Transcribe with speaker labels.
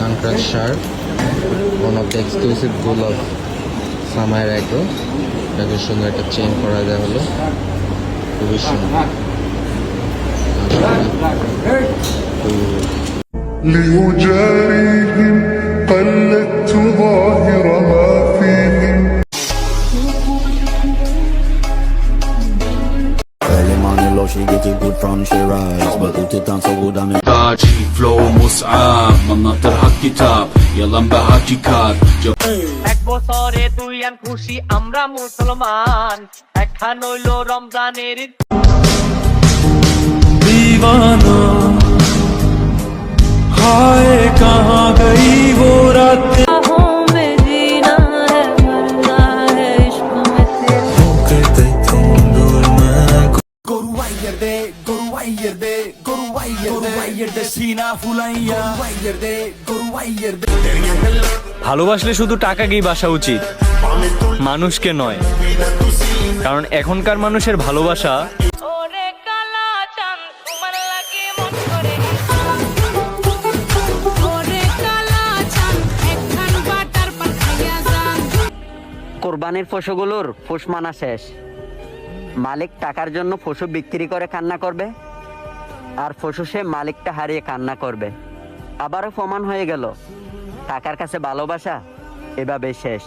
Speaker 1: contract shirt one of the exclusive goal of সামায়ের agro এটাকে সুন্দর একটা চেন করা দেওয়া হলো খুবই সুন্দর
Speaker 2: لأجاريهم
Speaker 3: She get it good from she rise But put it on so good and it
Speaker 4: Taci, flow mus'ab kitap Yalan ve hakikat
Speaker 5: এক বছরে তুই আন খুশি আমরা মুসলমান একখান হইল রমজানের ঈদ।
Speaker 6: ভালোবাসলে শুধু টাকাকেই বাসা উচিত মানুষকে নয়। কারণ এখনকার মানুষের ভালোবাসা
Speaker 7: ওরে কালা চাঁদ তোমার লাগে মন করে ওরে কালা চাঁদ একখান বাটার পান খাইয়া যান।
Speaker 8: কোরবানির পশুগুলোর ফুস মানা শেষ। মালিক টাকার জন্য পশু বিক্রি করে কান্না করবে, আর পশু সে মালিকটা হারিয়ে কান্না করবে। আবারও প্রমাণ হয়ে গেল, টাকার কাছে ভালোবাসা এভাবে শেষ।